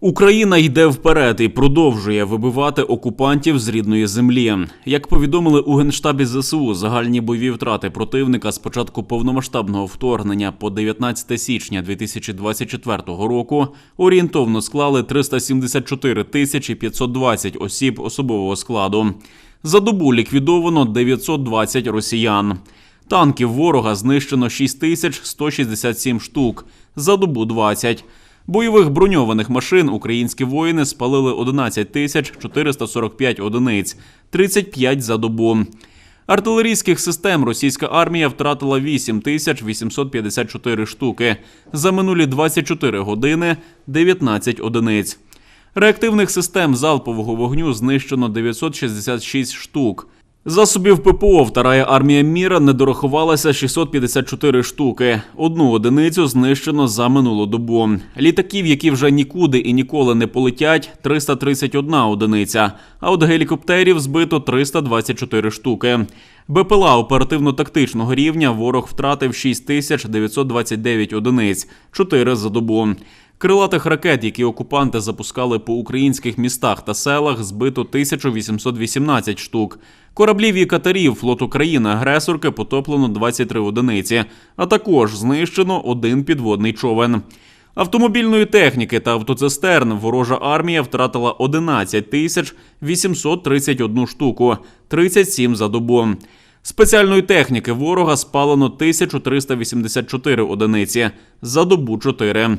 Україна йде вперед і продовжує вибивати окупантів з рідної землі. Як повідомили у генштабі ЗСУ, загальні бойові втрати противника з початку повномасштабного вторгнення по 19 січня 2024 року орієнтовно склали 374 тисячі 520 осіб особового складу. За добу ліквідовано 920 росіян. Танків ворога знищено 6167 штук, за добу 20. Бойових броньованих машин українські воїни спалили 11 тисяч 445 одиниць, 35 за добу. Артилерійських систем російська армія втратила 8 тисяч 854 штуки. За минулі 24 години 19 одиниць. Реактивних систем залпового вогню знищено 966 штук. Засобів ППО вторая армія міра не дорахувалася 654 штуки. Одну одиницю знищено за минулу добу. Літаків, які вже нікуди і ніколи не полетять, 331 одиниця. А от гелікоптерів збито 324 штуки. БПЛА оперативно-тактичного рівня ворог втратив 6929 одиниць, 4 за добу. Крилатих ракет, які окупанти запускали по українських містах та селах, збито 1818 штук. Кораблів і катерів флоту країни-агресорки потоплено 23 одиниці, а також знищено один підводний човен. Автомобільної техніки та автоцистерн ворожа армія втратила 11 тисяч 831 штуку, 37 за добу. Спеціальної техніки ворога спалено 1384 одиниці, за добу 4.